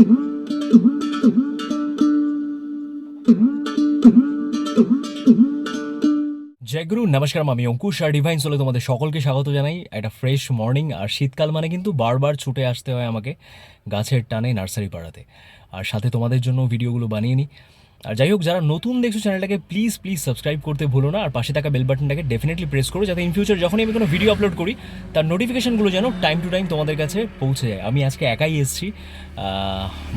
জয়গুরু, নমস্কার আমি অঙ্কুশ আর ডিভাইন সোলে তোমাদের সকলকে স্বাগত জানাই। একটা ফ্রেশ মর্নিং আর শীতকাল মানে কিন্তু বারবার ছুটে আসতে হয় আমাকে গাছের টানে নার্সারি পাড়াতে। আর সাথে তোমাদের জন্য ভিডিওগুলো বানিয়ে নিই। আর যাই হোক, যারা নতুন দেখছ চ্যানেলটাকে প্লিজ প্লিজ সাবস্ক্রাইব করতে ভুলো না। আর পাশে থাকা বেল বাটনটাকে ডেফিনেটলি প্রেস করো, যাতে ইন ফিউচার যখনই আমি কোনো ভিডিও আপলোড করি, তার নোটিফিকেশনগুলো যেন টাইম টু টাইম তোমাদের কাছে পৌঁছে যায়। আমি আজকে একাই এসেছি।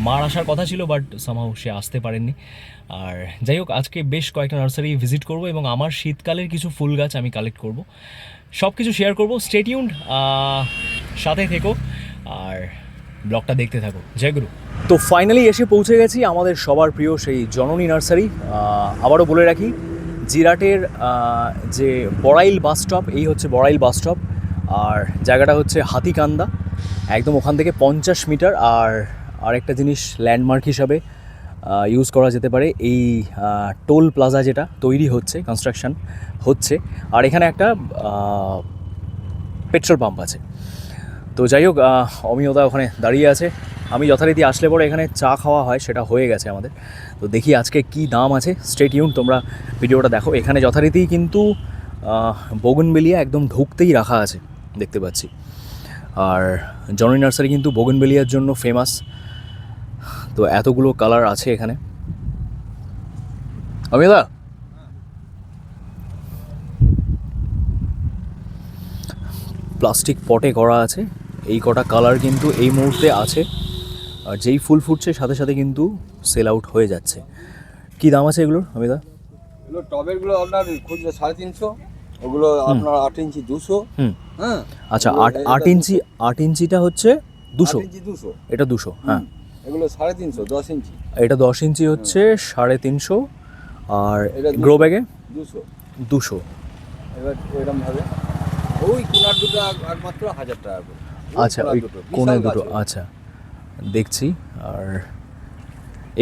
মার আসার কথা ছিল বাট সামহাও সে আসতে পারেননি। আর যাই হোক, আজকে বেশ কয়েকটা নার্সারি ভিজিট করব এবং আমার শীতকালের কিছু ফুল গাছ আমি কালেক্ট করব। সব কিছু শেয়ার করব স্টেটিউন্ড সাথে থেকো। আর ব্লগটা দেখতে থাকো। জয় গুরু। তো ফাইনালি এসে পৌঁছে গেছি আমাদের সবার প্রিয় সেই জননী নার্সারি। আবারও বলে রাখি, জিরাটের যে বড়াইল বাস স্টপ, এই হচ্ছে বড়াইল বাস স্টপ। আর জায়গাটা হচ্ছে হাতিকান্দা, একদম ওখান থেকে পঞ্চাশ মিটার। আর আরেকটা জিনিস ল্যান্ডমার্ক হিসাবে ইউজ করা যেতে পারে, এই টোল প্লাজা যেটা তৈরি হচ্ছে কনস্ট্রাকশন হচ্ছে। আর এখানে একটা পেট্রোল পাম্প আছে। তো যাই হোক অমিয়তা ওখানে দাঁড়িয়ে আছে। আমি যথারীতি আসলে পরে এখানে চা খাওয়া হয়, সেটা হয়ে গেছে আমাদের। তো দেখি আজকে কি দাম আছে। স্টেট ইউন তোমরা ভিডিওটা দেখো। এখানে যথারীতি কিন্তু বগনবেলিয়া একদম ঢুকতেই রাখা আছে, দেখতে পাচ্ছি। আর জননী নার্সারি কিন্তু বগনবেলিয়ার জন্য ফেমাস তো এতগুলো কালার আছে এখানে। অমিতা প্লাস্টিক পটে করা আছে। এই কটা কালার কিন্তু এই মুহূর্তে আছে। আর যেই ফুল ফুটছে সাথে সাথে কিন্তু সেল আউট হয়ে যাচ্ছে। কি দাম আছে এগুলোর অমিতা এগুলো টবেরগুলো আপনার খুচরো সাড়ে তিনশো ওগুলো আপনার আট ইঞ্চি দুশো। হুম। হ্যাঁ। আচ্ছা আট আট ইঞ্চি আট ইঞ্চিটা হচ্ছে দুশো। দুশো। এটা দুশো হ্যাঁ। এগুলো সাড়ে তিনশো দশ ইঞ্চি। এটা দশ ইঞ্চি হচ্ছে সাড়ে তিনশো। আর এটা গ্রো ব্যাগে দুশো। দুশো। এবার এরকম ভাবে। ওই কোনার দুটো এক- একমাত্র হাজার টাকা করে। আচ্ছা ওই দুটো, কোণে দুটো আচ্ছা দেখছি আর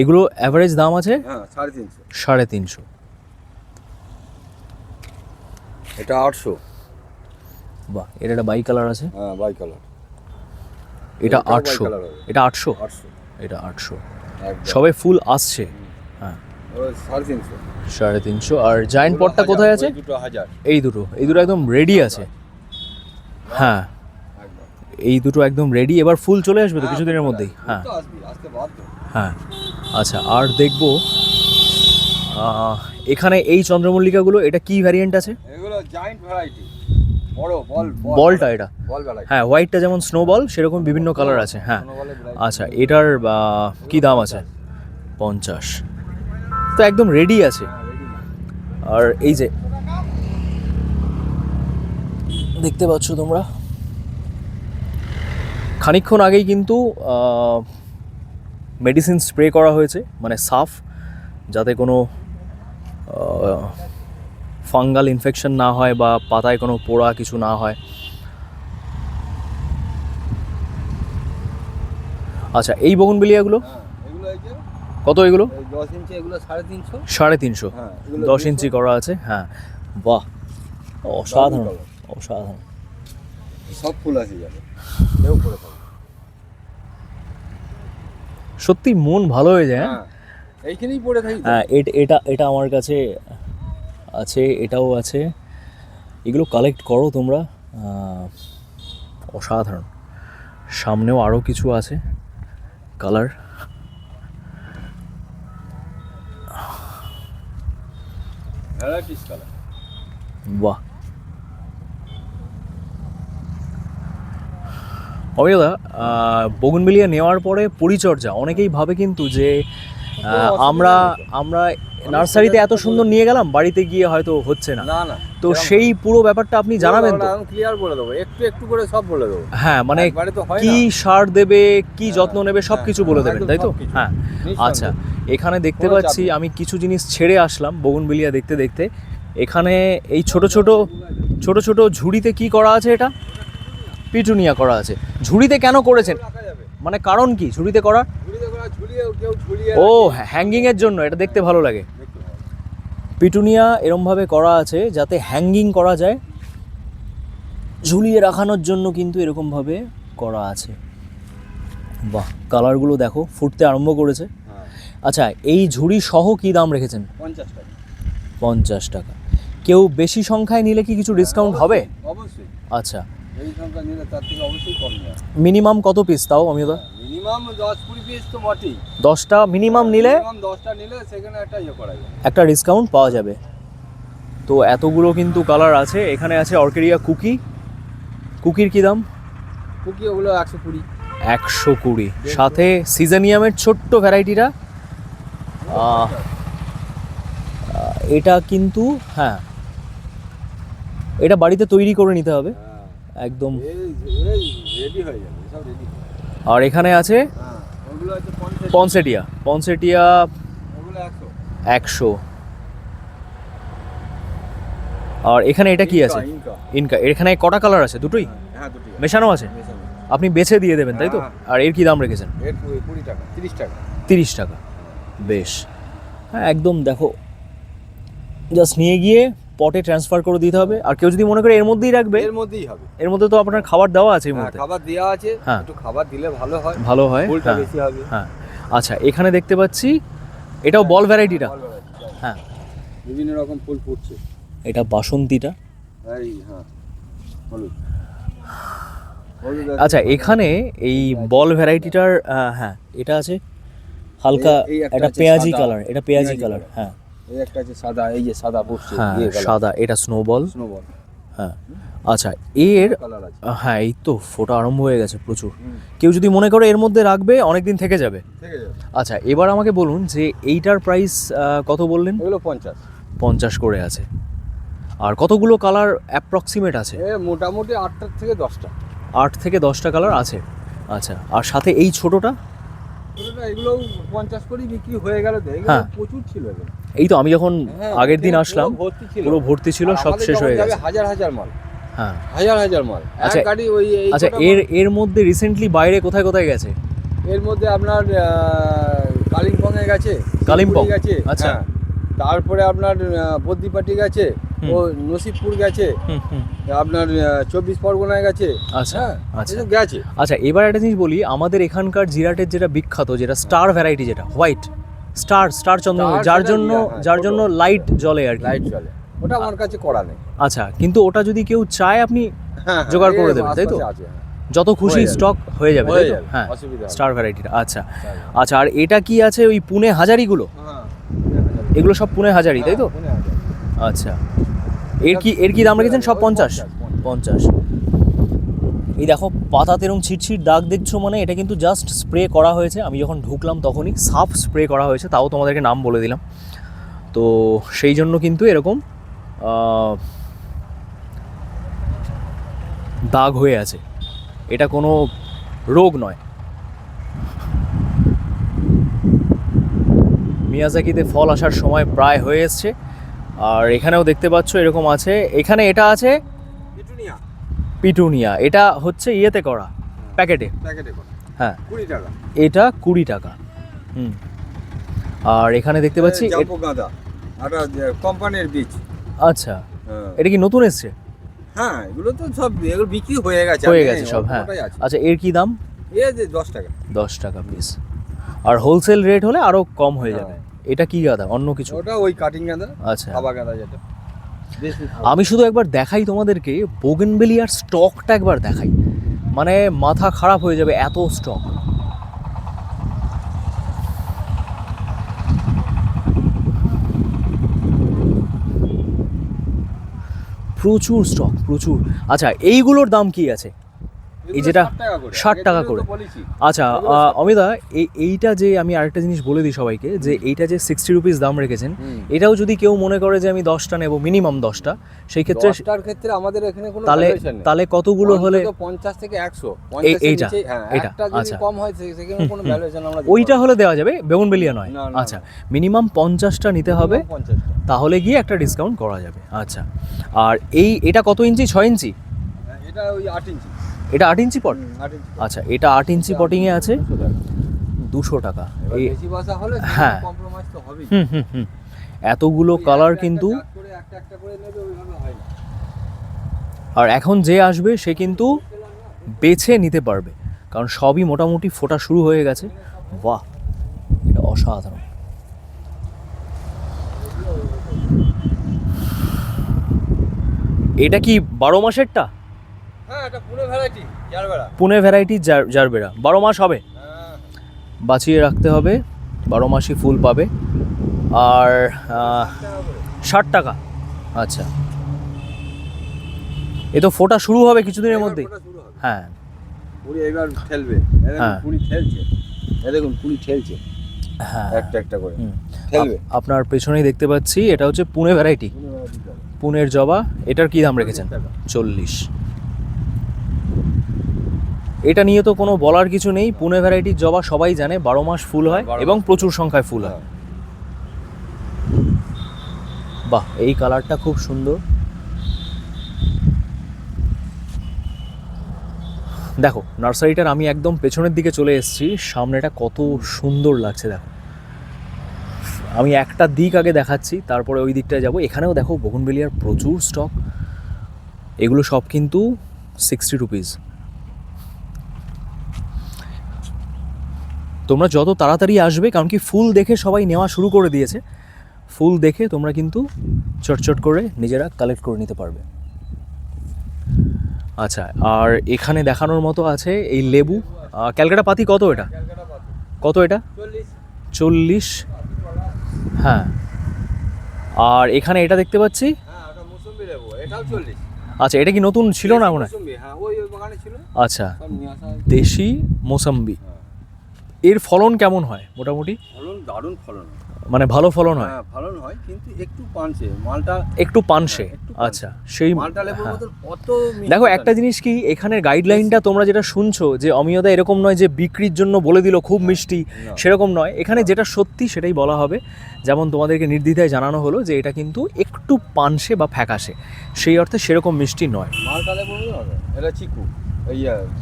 এগুলো অ্যাভারেজ দাম আছে? হ্যাঁ সাড়ে তিনশো। সাড়ে তিনশো। এটা আটশো। বাহ এর একটা বাই কালার আছে? হ্যাঁ বাই কালার এটা আটশো। এটা আটশো? এটা আটশো। সবে ফুল আসছে। হ্যাঁ। সাড়ে তিনশো। আর জায়েন্ট পটটা কোথায় আছে? এই দুটো এই দুটো একদম রেডি আছে। হ্যাঁ। এই দুটো একদম রেডি এবার ফুল চলে আসবে তো হ্যাঁ, কিছুদিনের মধ্যেই? হ্যাঁ। হ্যাঁ আচ্ছা আর দেখব এখানে এই চন্দ্রমল্লিকাগুলো এটা কি ভ্যারিয়েন্ট আছে? এগুলো জায়ান্ট ভ্যারাইটি বড় বল বল। বলটা এটা। হ্যাঁ হোয়াইটটা যেমন স্নো বল সেরকম বিভিন্ন কালার আছে হ্যাঁ। আচ্ছা এটার কি দাম আছে? পঞ্চাশ। তো একদম রেডি আছে। আর এই যে দেখতে পাচ্ছ তোমরা? খানিকক্ষণ আগেই কিন্তু মেডিসিন স্প্রে করা হয়েছে মানে সাফ যাতে কোনো ফাঙ্গাল ইনফেকশন না হয় বা পাতায় কোনো পোড়া কিছু না হয়। আচ্ছা এই বগনবেলিয়াগুলো হ্যাঁ এগুলো কত এগুলো? সাড়ে তিনশো। হ্যাঁ দশ ইঞ্চি করা আছে হ্যাঁ। বাহ অসাধারণ অসাধারণ। সব ফুল আছে যাবে। সত্যি মন ভালো হয়ে যায় হ্যাঁ। হ্যাঁ এইখানেই পড়ে থাকি হ্যাঁ এটা এটা আমার কাছে আছে এটাও আছে। এগুলো কালেক্ট করো তোমরা। অসাধারণ। সামনেও আরও কিছু আছে কালার বাহ। অমিয়দা বগুনবিলিয়া নেওয়ার পরে পরিচর্যা। অনেকেই ভাবে কিন্তু যে আমরা আমরা নার্সারিতে এত সুন্দর নিয়ে গেলাম বাড়িতে গিয়ে হয়তো হচ্ছে না। না তো সেই পুরো ব্যাপারটা আপনি জানাবেন তো? আমি ক্লিয়ার বলে দেবো। একটু একটু করে সব বলে দেবো। হ্যাঁ মানে কি সার দেবে কি হ্যাঁ, যত্ন নেবে সব কিছু হ্যাঁ, বলে হ্যাঁ, দেবেন তাই তো? হ্যাঁ আচ্ছা এখানে দেখতে পাচ্ছি আমি কিছু জিনিস ছেড়ে আসলাম বগুন বগুনবিলিয়া দেখতে দেখতে। এখানে এই ছোট ছোট ছোট ছোট ঝুড়িতে কি করা আছে এটা? পিটুনিয়া করা আছে। ঝুড়িতে কেন করেছেন? মানে কারণ কি? ঝুড়িতে করা? ও হ্যাঙ্গিং এর জন্য এটা দেখতে ভালো লাগে। পিটুনিয়া এরমভাবে করা আছে যাতে হ্যাঙ্গিং করা যায়। ঝুলিয়ে রাখানোর জন্য কিন্তু এরকমভাবে করা আছে। বাহ কালারগুলো দেখো ফুটতে আরম্ভ করেছে। হ্যাঁ। আচ্ছা এই ঝুড়ি সহ কি দাম রেখেছেন? পঞ্চাশ টাকা। পঞ্চাশ টাকা। কেউ বেশি সংখ্যায় নিলে কি কিছু ডিসকাউন্ট হবে? অবশ্যই। আচ্ছা এই সংখ্যা নিলে তার থেকে অবশ্যই কম নেওয়া মিনিমাম কত পিস তাও আমি তো মিনিমাম দশ কুড়ি পিস তো বটেই। দশটা মিনিমাম নিলে? মিনিমাম দশটা নিলে সেখানে একটা ইয়ে করা যায়। একটা ডিসকাউন্ট পাওয়া যাবে। তো এতগুলো কিন্তু কালার আছে। এখানে আছে অর্কেরিয়া কুকি। কুকির কি দাম? কুকি ওগুলো একশো কুড়ি। একশো কুড়ি। সাথে সিজানিয়ামের ছোট্ট ভ্যারাইটিটা। এটা কিন্তু হ্যাঁ এটা বাড়িতে তৈরি করে নিতে হবে। হ্যাঁ একদম। রেডি হয়ে যাবে সব রেডি আর এখানে আছে হ্যাঁ আছে পঞ্চাশ পনসেটিয়া পনসেটিয়া একশো। আর এখানে এটা কি আছে? ইনকা। এখানে কটা কালার আছে? দুটোই? হ্যাঁ আছে। মেশানো আছে? আপনি বেছে দিয়ে দেবেন তাই তো? হ্যাঁ। আর এর কি দাম রেখেছেন? তিরিশ টাকা। বেশ। হ্যাঁ একদম দেখো। জাস্ট নিয়ে গিয়ে পটে ট্রান্সফার করে দিতে হবে। আর কেউ যদি মনে করে এর মধ্যেই রাখবে এর মধ্যেই হবে। এর মধ্যে তো আপনার খাবার দেওয়া আছে এই হ্যাঁ, মুহূর্তে। খাবার দেওয়া আছে। হ্যাঁ। একটু খাবার দিলে ভালো হয়। ভালো হয় হ্যাঁ বেশি হবে। হ্যাঁ। আচ্ছা এখানে দেখতে পাচ্ছি এটাও বল ভ্যারাইটিটা হয়, বিভিন্ন রকম ফুল ফুটছে। এটা বাসন্তীটা। এই হ্যাঁ হলুদ। আচ্ছা এখানে এই বল ভ্যারাইটিটার হ্যাঁ এটা আছে হালকা এটা পেঁয়াজি কালার এটা পেঁয়াজি কালার হ্যাঁ। এই একটা আছে সাদা এই যে সাদা হ্যাঁ সাদা এটা স্নোবল স্নোবল হ্যাঁ। আচ্ছা এর হ্যাঁ এই তো ফোটা আরম্ভ হয়ে গেছে প্রচুর। কেউ যদি মনে করে এর মধ্যে রাখবে অনেক দিন থেকে যাবে। আচ্ছা এবার আমাকে বলুন যে এইটার প্রাইস কত বললেন? এগুলো পঞ্চাশ। পঞ্চাশ করে আছে। আর কতগুলো কালার অ্যাপ্রক্সিমেট আছে? মোটামুটি আটটার থেকে দশটা। আট থেকে দশটা কালার আছে। আচ্ছা আর সাথে এই ছোটোটা? এগুলো পঞ্চাশ করেই বিক্রি হয়ে গেল হ্যাঁ। প্রচুর ছিল এগুলো। এই তো আমি যখন হ্যাঁ, আগের দিন আসলাম পুরো ভর্তি ছিল সব শেষ হয়ে গেছে। হাজার হাজার মাল। হ্যাঁ। হাজার হাজার মাল। আচ্ছা, গাড়ি ওই আচ্ছা এর এর মধ্যে রিসেন্টলি বাইরে কোথায় কোথায় গেছে? এর মধ্যে আপনার কালিম্পং এ গেছে কালিম্পং? গেছে আচ্ছা। হ্যাঁ। তারপরে আপনার বদ্দিপাটি গেছে। ও নসিবপুর গেছে আপনার চব্বিশ পরগনায় গেছে। আচ্ছা হ্যাঁ আচ্ছা। গেছে। আচ্ছা এবার একটা জিনিস বলি আমাদের এখানকার জিরাটের যেটা বিখ্যাত যেটা স্টার ভ্যারাইটি যেটা হোয়াইট। স্টার স্টার চন্দ্রমুখী যার জন্য হ্যাঁ, যার জন্য লাইট জ্বলে আর কি। লাইট চলে ওটা আমার কাছে করা নেই। আচ্ছা কিন্তু ওটা যদি কেউ চায় আপনি হ্যাঁ, জোগাড় করে দেবেন, তাই তো? হ্যাঁ। যত খুশি স্টক হয়ে যাবে। হয়ে তাই তো? যাবে, হ্যাঁ। স্টার ভ্যারাইটিটা আচ্ছা। হ্যাঁ, আচ্ছা আর এটা কি আছে ওই পুনে হাজারিগুলো? হ্যাঁ। এগুলো সব পুনে হাজারি তাই তো? হ্যাঁ। আচ্ছা। এর কি এর কি দাম রেখেছেন? সব পঞ্চাশ, পঞ্চাশ। এই দেখো, পাতাতে এরকম ছিটছিট দাগ দেখছ মানে এটা কিন্তু জাস্ট স্প্রে করা হয়েছে। আমি যখন ঢুকলাম তখনই সাফ স্প্রে করা হয়েছে, তাও তোমাদেরকে নাম বলে দিলাম। তো সেই জন্য কিন্তু এরকম দাগ হয়ে আছে। এটা কোনো রোগ নয়। মিয়াজাকিতে ফল আসার সময় প্রায় হয়ে এসছে। আর এখানেও দেখতে পাচ্ছ এরকম আছে। এখানে এটা আছে পিটুনিয়া এটা হচ্ছে ইয়েতে করা প্যাকেটে। প্যাকেটে করা। হ্যাঁ। কুড়ি টাকা। এটা কুড়ি টাকা। হুম। আর এখানে দেখতে পাচ্ছি গাঁদা কোম্পানির বীজ। আচ্ছা। হ্যাঁ। এটা কি নতুন এসছে? হ্যাঁ এগুলো তো সব এগুলো বিক্রি হয়ে গেছে হয়ে গেছে সব হ্যাঁ। আচ্ছা এর কি দাম? এ যে দশ টাকা। দশ টাকা পিস আর হোলসেল রেট হলে আরও কম হয়ে যাবে। এটা কি গাদা? অন্য কিছু? ওটা ওই কাটিং গাঁদা আচ্ছা। খাবা গাঁদা যেটা। আমি শুধু একবার দেখাই তোমাদেরকে বোগেনবেলিয়ার স্টকটা একবার দেখাই। মানে মাথা খারাপ হয়ে যাবে এত স্টক প্রচুর স্টক প্রচুর। আচ্ছা এইগুলোর দাম কি আছে? এই যেটা 60 টাকা করে। আচ্ছা অমিতা এই এইটা যে আমি আরেকটা জিনিস বলে দিই সবাইকে যে এইটা যে সিক্সটি রুপিস দাম রেখেছেন এটাও যদি কেউ মনে করে যে আমি দশটা নেব মিনিমাম দশটা সেই ক্ষেত্রে ক্ষেত্রে আমাদের এখানে কোনো তাহলে তাহলে কতগুলো হলে পঞ্চাশ থেকে একশো। এইটা, হ্যাঁ এইটা, আচ্ছা। কম হয় সেখানে কোনো ভ্যালুয়েশন আমরা ওইটা হলে দেওয়া যাবে বেগুনবেলিয়া নয়। না, না, আচ্ছা মিনিমাম পঞ্চাশটা নিতে হবে Minimum 50 টা। তাহলে গিয়ে একটা ডিসকাউন্ট করা যাবে। আচ্ছা আর এই এটা কত ইঞ্চি? ছয় ইঞ্চি? হ্যাঁ, এটা ওই আট ইঞ্চি। এটা আট ইঞ্চি পট? আচ্ছা এটা আট ইঞ্চি পটিংয়ে আছে? দুশো টাকা। হ্যাঁ। হুম হুম হুম। এতগুলো কালার কিন্তু আর এখন যে আসবে সে কিন্তু বেছে নিতে পারবে। কারণ সবই মোটামুটি ফোটা শুরু হয়ে গেছে। বাহ এটা অসাধারণ। এটা কি বারো মাসেরটা? পুনে ভ্যারাইটি জারবেরা বারো মাস হবে। হ্যাঁ। বাঁচিয়ে রাখতে হবে। বারো মাসই ফুল পাবে। আর ষাট টাকা। আচ্ছা। এ তো ফোটা শুরু হবে কিছুদিনের মধ্যেই। হ্যাঁ। কুড়ি এবার ঠেলবে। হ্যাঁ। কুড়ি ঠেলছে। দেখুন কুড়ি ঠেলছে। হ্যাঁ। একটা একটা করে। ঠেলবে। আপনার পেছনেই দেখতে পাচ্ছি এটা হচ্ছে পুনে ভ্যারাইটি। পুনের জবা। এটার কি দাম রেখেছেন। চল্লিশ। এটা নিয়ে তো কোনো বলার কিছু নেই। পুনে ভ্যারাইটির জবা সবাই জানে বারো মাস ফুল হয় এবং প্রচুর সংখ্যায় ফুল হয়। বাহ এই কালারটা খুব সুন্দর। দেখো নার্সারিটার আমি একদম পেছনের দিকে চলে এসেছি। সামনেটা কত সুন্দর লাগছে দেখো। আমি একটা দিক আগে দেখাচ্ছি তারপরে ওই দিকটায় যাব। এখানেও দেখো বগুনবেলিয়ার প্রচুর স্টক এগুলো সব কিন্তু সিক্সটি রুপিস তোমরা যত তাড়াতাড়ি আসবে কারণ কি ফুল দেখে সবাই নেওয়া শুরু করে দিয়েছে। ফুল দেখে তোমরা কিন্তু চটচট করে নিজেরা কালেক্ট করে নিতে পারবে। আচ্ছা আর এখানে দেখানোর মতো আছে এই লেবু। ক্যালকাটা পাতি কত এটা? কত এটা? চল্লিশ। হ্যাঁ। আর এখানে এটা দেখতে পাচ্ছি? আচ্ছা এটা কি নতুন ছিল না মনে হয়? আচ্ছা। দেশি মোসাম্বি। এর ফলন কেমন হয় মোটামুটি? ফলন দারুণ ফলন মানে ভালো ফলন হয়? হ্যাঁ ফলন হয় কিন্তু একটু পানছে মালটা একটু পানসে হ্যাঁ, পানসে। আচ্ছা সেই মালটা লেবুর হ্যাঁ। মিষ্টি দেখো একটা জিনিস কি এখানের গাইডলাইনটা তোমরা যেটা শুনছো যে অমিয়দা এরকম নয় যে বিক্রির জন্য বলে দিল খুব মিষ্টি সেরকম নয়। এখানে যেটা সত্যি সেটাই বলা হবে যেমন তোমাদেরকে নির্দ্বিধায় জানানো হলো যে এটা কিন্তু একটু পানসে বা ফ্যাকাশে সেই অর্থে সেরকম মিষ্টি নয়। মালটা লেবু হবে এটা চিকু।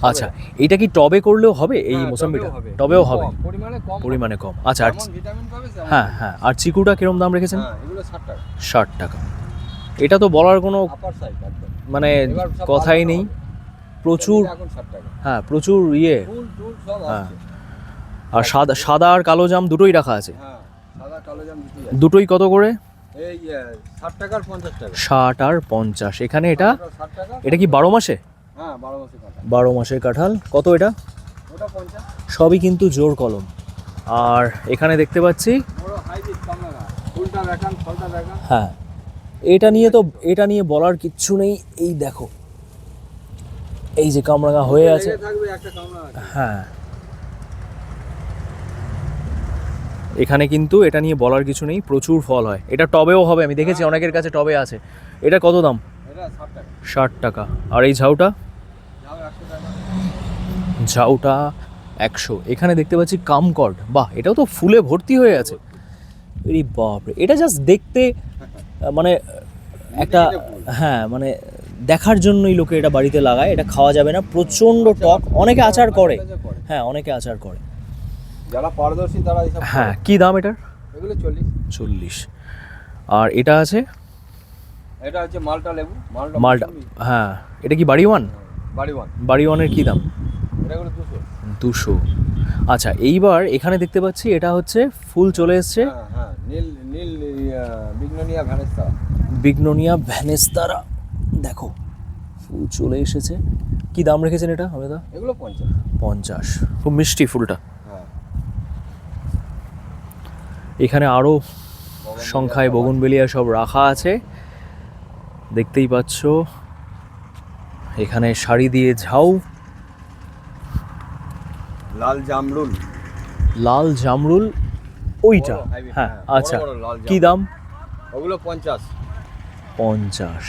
আচ্ছা এটা কি টবে করলেও হবে? এই মোসাম্বিটা? টবেও হবে। হ্যাঁ, পরিমাণে কম আচ্ছা আর তেমন হ্যাঁ হ্যাঁ। আর চিকুটা কিরম দাম রেখেছেন? হ্যাঁ এগুলো 60 টাকা। ষাট টাকা। এটা তো বলার কোনো মানে কথাই নেই। প্রচুর এগুলো এখন 60 টাকা। হ্যাঁ প্রচুর ইয়ে। হ্যাঁ। আর সাদা সাদা আর কালো জাম দুটোই রাখা আছে? হ্যাঁ দুটোই কত করে? ষাট আর পঞ্চাশ এখানে এটা? এটা কি বারো মাসে? হ্যাঁ বারো কাটা বারো মাসের কাঁঠাল। কত এটা? সবই কিন্তু জোর কলম। আর এখানে দেখতে পাচ্ছি হ্যাঁ। এটা নিয়ে তো এটা নিয়ে বলার কিচ্ছু নেই। এই দেখো। এই যে কামরাঙা হয়ে আছে। হ্যাঁ। এখানে কিন্তু এটা নিয়ে বলার কিছু নেই। প্রচুর ফল হয়। এটা টবেও হবে। আমি দেখেছি অনেকের কাছে টবে আছে। এটা কত দাম? ষাট টাকা। আর এই ঝাউটা? ঝাউটা একশো। এখানে দেখতে পাচ্ছি কামকড বাহ এটাও তো ফুলে ভর্তি হয়ে আছে। বাপরে এটা জাস্ট দেখতে মানে একটা হ্যাঁ মানে দেখার জন্যই লোকে এটা বাড়িতে লাগায়। এটা খাওয়া যাবে না। প্রচণ্ড টক। অনেকে আচার করে। হ্যাঁ অনেকে আচার করে। যারা পারদর্শী তারা হ্যাঁ কি দাম এটার? এগুলো চল্লিশ। চল্লিশ। আর এটা আছে? এটা হচ্ছে মালটা লেবু। মালটা মালটা হ্যাঁ এটা কি বাড়ি ওয়ান? বাড়ি ওয়ানের কী দাম? দুশো। আচ্ছা এইবার এখানে দেখতে পাচ্ছি এটা হচ্ছে ফুল চলে এসছে। হ্যাঁ হ্যাঁ বিগ্ননিয়া ভ্যানেস্তা। বিগনোনিয়া ভ্যানেস্তারা। দেখো ফুল চলে এসেছে। কি দাম রেখেছেন এটা আমি দা এগুলো পঞ্চাশ। পঞ্চাশ। খুব মিষ্টি ফুলটা। হ্যাঁ। এখানে আরও সংখ্যায় বগুনবেলিয়া সব রাখা আছে। দেখতেই পাচ্ছ এখানে শাড়ি দিয়ে ঝাউ। লাল জামরুল। লাল জামরুল ওইটা। হ্যাঁ হ্যাঁ, আচ্ছা। কি দাম? ওগুলো পঞ্চাশ। পঞ্চাশ।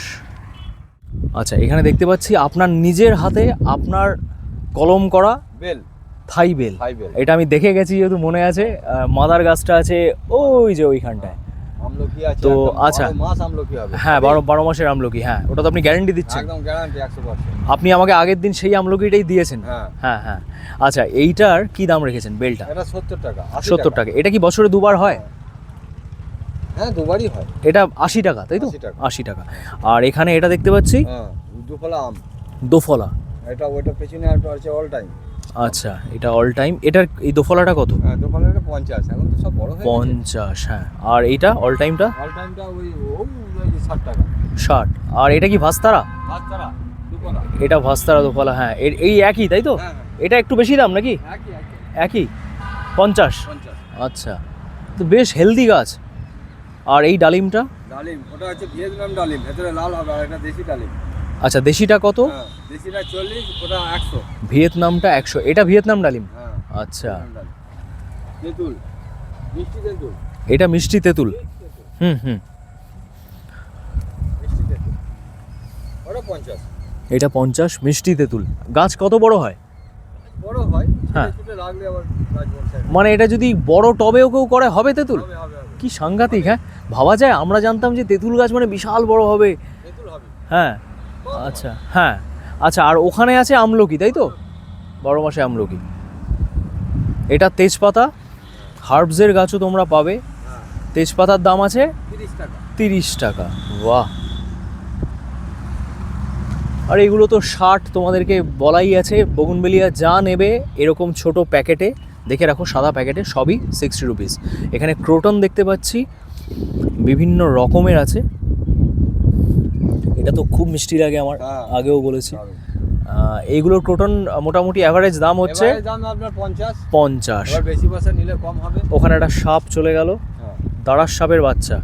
আচ্ছা এখানে দেখতে পাচ্ছি আপনার নিজের হাতে আপনার কলম করা বেল। থাই বেল। এটা আমি দেখে গেছি যেহেতু মনে আছে মাদার গাছটা আছে ওই যে ওইখানটায়। তো, আচ্ছা। মাস আমলকি হবে। হ্যাঁ বারো বারো মাসের আমলকি হ্যাঁ ওটা তো আপনি গ্যারেন্টি দিচ্ছেন। একদম গ্যারান্টি একশো আপনি আমাকে আগের দিন সেই আমলকিটাই দিয়েছেন? হ্যাঁ। হ্যাঁ হ্যাঁ। আচ্ছা এইটার কি দাম রেখেছেন বেলটা? এটা সত্তর টাকা সত্তর টাকা। এটা কি বছরে দুবার হয়? হ্যাঁ। দুবারই হয়। এটা আশি টাকা তাই তো? 80 আশি টাকা। আর এখানে এটা দেখতে পাচ্ছি? হ্যাঁ দুফলা আম। দোফলা। এটা ওইটা পেছনে আছে অল টাইম আচ্ছা এটা অল টাইম এটার এই দোফলাটা কত? হ্যাঁ এটা পঞ্চাশ এখন তো সব বড় হয়ে পঞ্চাশ হ্যাঁ। আর এইটা অল টাইমটা অল টাইমটা ওই ষাট টাকা। ষাট। আর এটা কি ভাস্তারা? হাত তারা এটা ভাস্তারা দোফলা হ্যাঁ। এই একই তাই তো? হ্যাঁ হ্যাঁ। এটা একটু বেশি দাম নাকি? একই একই। একই? পঞ্চাশ? পঞ্চাশ। আচ্ছা। তো বেশ হেলদি গাছ। আর এই ডালিমটা? ডালিম ওটা হচ্ছে ভিয়েতনাম ডালিম ভেতরে লাল হবে আর এটা দেশি ডালিম। আচ্ছা দেশিটা কত? হ্যাঁ দেশিটা চল্লিশ ওটা একশো। ভিয়েতনামটা একশো। এটা ভিয়েতনাম ডালিম? হ্যাঁ আচ্ছা। তেঁতুল মিষ্টি তেঁতুল। এটা মিষ্টি তেঁতুল? হুম হুম। এটা পঞ্চাশ মিষ্টি তেঁতুল। গাছ কত বড় হয়? বড় হয় হ্যাঁ। মানে এটা যদি বড় টবেও কেউ করে হবে তেঁতুল? কি সাংঘাতিক হ্যাঁ? ভাবা যায় আমরা জানতাম যে তেঁতুল গাছ মানে বিশাল বড় হবে। হ্যাঁ। আচ্ছা হ্যাঁ। আচ্ছা আর ওখানে আছে আমলকি, তাই তো? বারো মাসে আমলকি। এটা তেজপাতা, হার্বসের গাছও তোমরা পাবে। তেজপাতার দাম আছে তিরিশ টাকা। বাহ। আর এগুলো তো শার্ট তোমাদেরকে বলাই আছে। বগুনবেলিয়া যা নেবে, এরকম ছোট প্যাকেটে, দেখে রাখো, সাদা প্যাকেটে, সবই সিক্সটি রুপিস এখানে ক্রোটন দেখতে পাচ্ছি। বিভিন্ন রকমের আছে। এটা তো খুব মিষ্টি লাগে আমার হ্যাঁ। আগেও বলেছি। এইগুলোর ক্রোটন মোটামুটি অ্যাভারেজ দাম হচ্ছে পঞ্চাশ। পঞ্চাশ। এবার বেশি পয়সা নিলে কম হবে। ওখানে একটা সাপ চলে গেল। হ্যাঁ। দাঁড়ার সাপের বাচ্চা।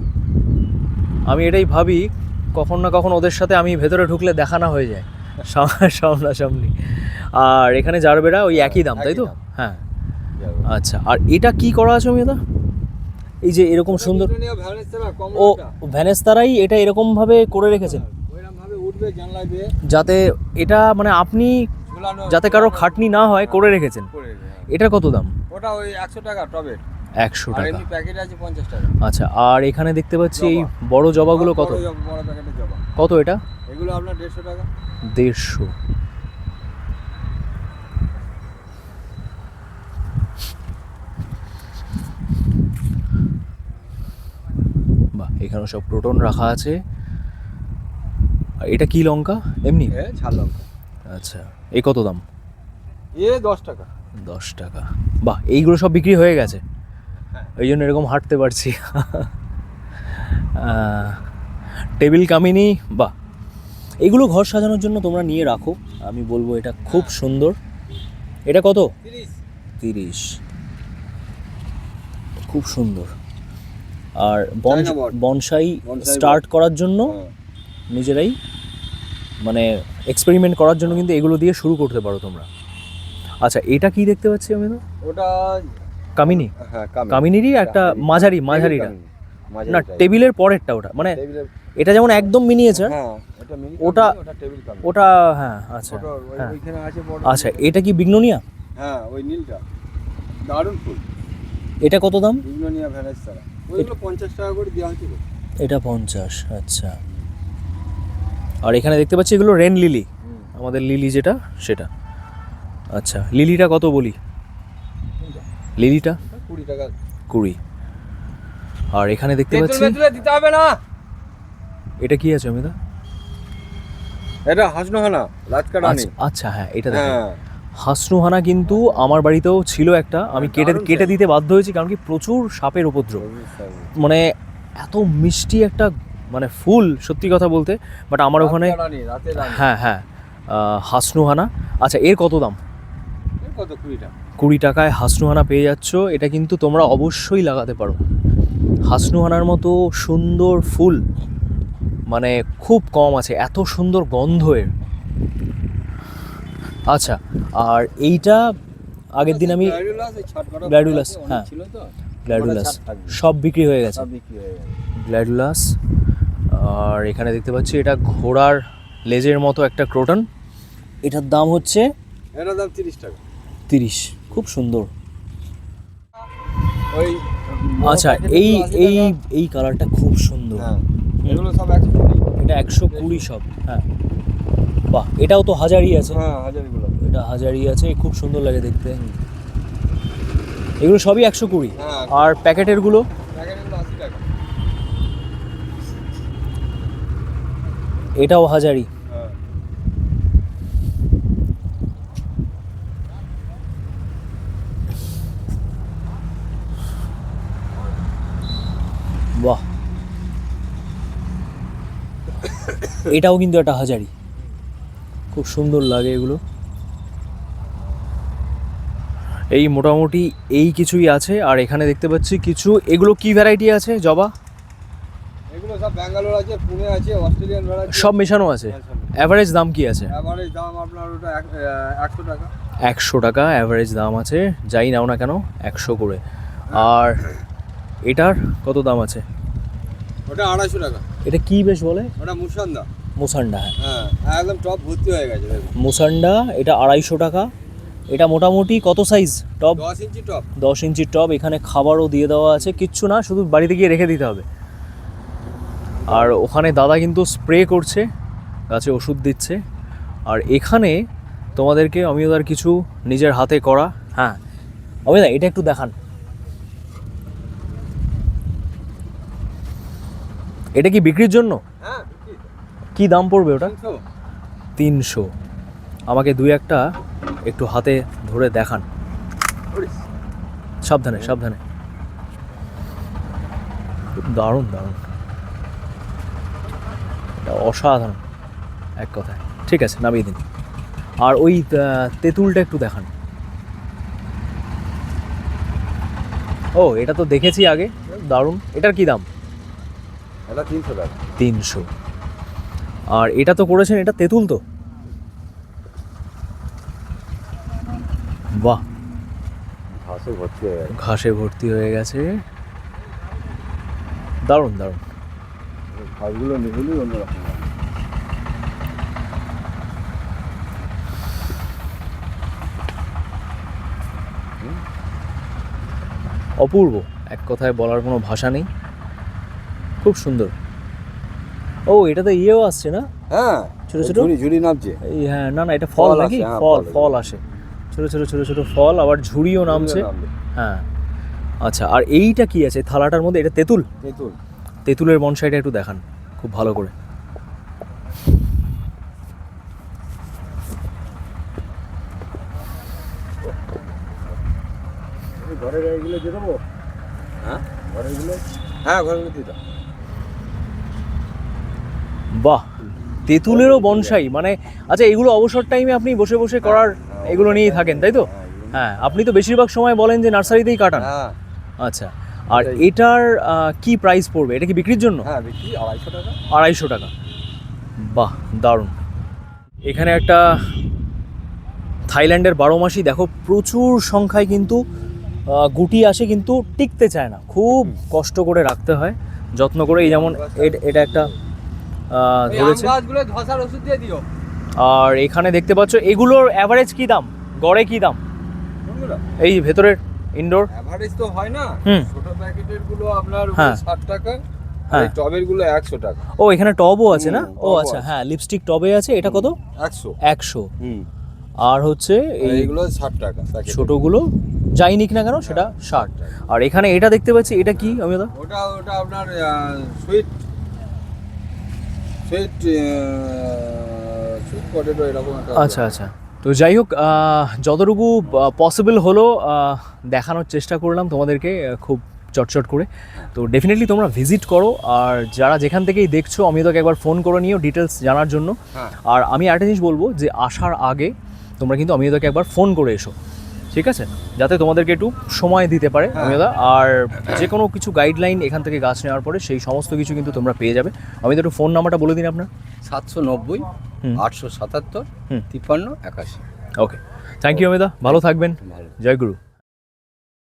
আমি এটাই ভাবি কখন না কখন ওদের সাথে আমি ভেতরে ঢুকলে দেখা না হয়ে যায়। সামনা- সামনাসামনি। আর এখানে জারবেরা ওই একই দাম তাই তো? হ্যাঁ। আচ্ছা আর এটা কি করা আছে অমিতা? এই যে এরকম সুন্দর ও ভ্যানেস্তারাই এটা এরকম ভাবে করে রেখেছেন ওইরকম ভাবে উঠবে জানলায় দিয়ে যাতে এটা মানে আপনি যাতে কারও খাটনি না হয় করে রেখেছেন। দেবে। এটা কত দাম? ওটা ওই একশো টাকা টবে। একশো টাকা। প্যাকেট আছে পঞ্চাশ টাকা। আচ্ছা আর এখানে দেখতে পাচ্ছি এই বড় জবাগুলো কত? বড় জবা, বড় প্যাকেটের জবা। কত এটা? এগুলো আপনার দেড়শো টাকা। দেড়শো। বাহ এখানে সব প্রোটন রাখা আছে। এটা কি লঙ্কা? এমনি? এ ঝাল লঙ্কা। আচ্ছা এ কত দাম? এ দশ টাকা। দশ টাকা। বাহ এইগুলো সব বিক্রি হয়ে গেছে? হ্যাঁ। ওই জন্য এরকম হাঁটতে পারছি। টেবিল কামিনি বাহ। এগুলো ঘর সাজানোর জন্য তোমরা নিয়ে রাখো। আমি বলব এটা খুব সুন্দর। এটা কত? তিরিশ। খুব সুন্দর। আর বন বনসাই স্টার্ট করার জন্য হ্যাঁ। নিজেরাই মানে এক্সপেরিমেন্ট করার জন্য কিন্তু এগুলো দিয়ে শুরু করতে পারো তোমরা। আচ্ছা এটা কি দেখতে পাচ্ছি আমি তো ওটা কামিনী। হ্যাঁ কামি কামিনীরই একটা মাঝারি মাঝারিটা না? টেবিলের পরেরটা ওটা। মানে এটা যেমন একদম মিনিয়েচার হ্যাঁ ওটা ওটা- ওটা টেবিল কামি ওটা হ্যাঁ আচ্ছা হ্যাঁ। ওইখানে আছে বড় আচ্ছা এটা কি বিগ্নোনিয়া হ্যাঁ ওই নীলটা। দারুণ ফুল। এটা কত দাম? বিগ্নোনিয়া ভ্যানাস ছাড়া। ওইগুলো পঞ্চাশ টাকা করে দেওয়া হচ্ছে এটা পঞ্চাশ আচ্ছা। আর এখানে দেখতে পাচ্ছি এগুলো রেন লিলি। আমাদের লিলি যেটা সেটা। আচ্ছা লিলিটা কত বলি? লিলিটা? কুড়ি টাকা। কুড়ি। আর এখানে দেখতে পাচ্ছি দিতে হবে না। এটা কি আছে অমিতা? এটা হাসনোহানা রাজকারানি আচ্ছা আচ্ছা হ্যাঁ এটা দেখো। হ্যাঁ। হাসনুহানা কিন্তু আমার বাড়িতেও ছিল একটা। আমি হ্যাঁ, কেটে কেটে দিতে বাধ্য হয়েছি কারণ কি প্রচুর সাপের উপদ্রব। মানে এত মিষ্টি একটা মানে ফুল সত্যি কথা বলতে বাট আমার ওখানে হ্যাঁ হ্যাঁ হাসনুহানা। আচ্ছা এর কত দাম? কত? কুড়ি টাকা। কুড়ি টাকায় হাসনুহানা পেয়ে যাচ্ছ। এটা কিন্তু তোমরা অবশ্যই লাগাতে পারো। হাসনুহানার মতো সুন্দর ফুল মানে খুব কম আছে এত সুন্দর গন্ধ এর। আচ্ছা আর এইটা আগের দিন আমি গ্ল্যাডুলাস হ্যাঁ। গ্ল্যাডুলাস সব বিক্রি হয়ে গেছে। সব বিক্রি হয়ে গেছে। গ্ল্যাডুলাস আর এখানে দেখতে পাচ্ছি এটা ঘোড়ার লেজের মতো একটা ক্রোটন। এটার দাম হচ্ছে এটার দাম তিরিশ টাকা। তিরিশ। খুব সুন্দর। ওই আচ্ছা এই এই এই কালারটা খুব সুন্দর। হ্যাঁ এগুলো সব একশো কুড়ি। এটা একশো কুড়ি সব হ্যাঁ। বাহ এটাও তো হাজারই আছে। হ্যাঁ হাজারিগুলো। এটা হাজারই আছে খুব সুন্দর লাগে দেখতে। এগুলো সবই একশো কুড়ি। হ্যাঁ আর প্যাকেটেরগুলো? এটাও হাজারি। বাহ। এটাও কিন্তু একটা হাজারি। খুব সুন্দর লাগে এগুলো। এই মোটামুটি এই কিছুই আছে, আর এখানে দেখতে পাচ্ছি কিছু, এগুলো কি ভ্যারাইটি আছে, জবা? ব্যাঙ্গালোর আছে পুনে আছে অস্ট্রেলিয়ান সব মেশানো আছে? হ্যাঁ। অ্যাভারেজ দাম কি আছে? অ্যাভারেজ দাম আপনার ওটা এক- একশো টাকা। একশো টাকা অ্যাভারেজ দাম আছে। যাই নাও না কেন একশো করে। আর এটার কত দাম আছে? ওটা আড়াইশো টাকা। এটা কি বেশ বলে? ওটা মুসান্দা মুসান্ডা হ্যাঁ। হ্যাঁ একদম টপ ভর্তি হয়ে গেছে মুসান্ডা এটা আড়াইশো টাকা। এটা মোটামুটি কত সাইজ টপ দশ ইঞ্চি টপ দশ ইঞ্চির টব এখানে খাবারও দিয়ে দেওয়া আছে। কিচ্ছু না শুধু বাড়িতে গিয়ে রেখে দিতে হবে। আর ওখানে দাদা কিন্তু স্প্রে করছে গাছে ওষুধ দিচ্ছে। আর এখানে তোমাদেরকে অমিয়দার কিছু নিজের হাতে করা হ্যাঁ। অমিয়দা এটা একটু দেখান। এটা কি বিক্রির জন্য? হ্যাঁ কি দাম পড়বে ওটা? তিনশো। আমাকে দুই একটা একটু হাতে ধরে দেখান। সাবধানে সাবধানে। দারুণ দারুণ। অসাধারণ। এক কথায়। ঠিক আছে নামিয়ে দিন। আর ওই তেঁতুলটা একটু দেখান। ও এটা তো দেখেছি আগে। দারুণ। এটার কি দাম? এটা তিনশো টাকা। তিনশো। আর এটা তো করেছেন এটা তেঁতুল তো? বাহ। ঘাসে ভর্তি হয়ে গেছে। ঘাসে ভর্তি হয়ে গেছে। দারুণ দারুণ। ঘাসগুলো নিগুলি অন্যরকম অপূর্ব। এক কথায় বলার কোনো ভাষা নেই। খুব সুন্দর। ও এটাতে ইয়েও আসছে না? হ্যাঁ। ছোট ছোট? ঝুড়ি ঝুড়ি নামছে। এই হ্যাঁ না না এটা ফল নাকি? হ্যাঁ, ফল ফল। ফল আসে। ছোট ছোট ছোট ছোট ফল আবার ঝুড়িও নামছে। হ্যাঁ। আচ্ছা আর এইটা কি আছে? থালাটার মধ্যে এটা তেঁতুল? তেঁতুল। তেঁতুলের বনসাইটা একটু দেখান খুব ভালো করে। দিয়ে দেবো? হ্যাঁ? হ্যাঁ ঘরের দিয়ে দাও। বাহ! তেঁতুলেরও বনসাই মানে আচ্ছা এগুলো অবসর টাইমে আপনি বসে বসে করার হ্যাঁ, এগুলো নিয়েই থাকেন তাই তো? হ্যাঁ, আপনি তো বেশিরভাগ সময় বলেন যে নার্সারিতেই কাটান। আচ্ছা। আর এটার কি প্রাইস পড়বে? এটা কি বিক্রির জন্য? হ্যাঁ বিক্রি আড়াইশো টাকা। আড়াইশো টাকা। বাহ দারুণ। এখানে একটা থাইল্যান্ডের বারো মাসি দেখো প্রচুর সংখ্যায় কিন্তু গুটি আসে কিন্তু টিকতে চায় না। খুব কষ্ট করে রাখতে হয়। যত্ন করে এই যেমন এট- একটা ধরেছে। গাছগুলো ধসার ওষুধ দিয়ে দিও। আর এখানে দেখতে পাচ্ছ এগুলোর অ্যাভারেজ কি দাম? গড়ে কি দাম? এই ভেতরের ইনডোর অ্যাভারেজ তো হয় না। ছোট প্যাকেটেরগুলো আপনার হ্যাঁ। ষাট টাকা হ্যাঁ। টবেরগুলো একশো টাকা। ও এখানে টবও আছে না? ও আচ্ছা হ্যাঁ লিপস্টিক টবে আছে এটা কত? একশো। একশো। হুম। আর হচ্ছে এই এইগুলো ষাট টাকা প্যাকেট ছোটগুলো যাই নিক না কেন সেটা ষাট আর এখানে এটা দেখতে পাচ্ছি এটা কি আমি ওটা ওটা আপনার সুইট সুইট সুইট পটেটো এরকম আচ্ছা আচ্ছা। তো যাই হোক যতটুকু পসিবল হলো দেখানোর চেষ্টা করলাম তোমাদেরকে খুব চটচট করে। তো ডেফিনেটলি তোমরা ভিজিট করো আর যারা যেখান থেকেই দেখছ আমি তোকে একবার ফোন করে নিও ডিটেলস জানার জন্য। হ্যাঁ। আর আমি একটা জিনিস বলব যে আসার আগে তোমরা কিন্তু অমিয়দাকে একবার ফোন করে এসো ঠিক আছে? যাতে তোমাদেরকে একটু সময় দিতে পারে হ্যাঁ। অমিয়দা আর যে কোনো কিছু গাইডলাইন এখান থেকে গাছ নেওয়ার পরে সেই সমস্ত কিছু কিন্তু তোমরা পেয়ে যাবে। আমি তো একটু ফোন নাম্বারটা বলে দিন আপনার। সাতশো নব্বই। আটশো সাতাত্তর। তিপ্পান্ন একাশি। Okay thank you Amita. ভালো থাকবেন। জয় গুরু।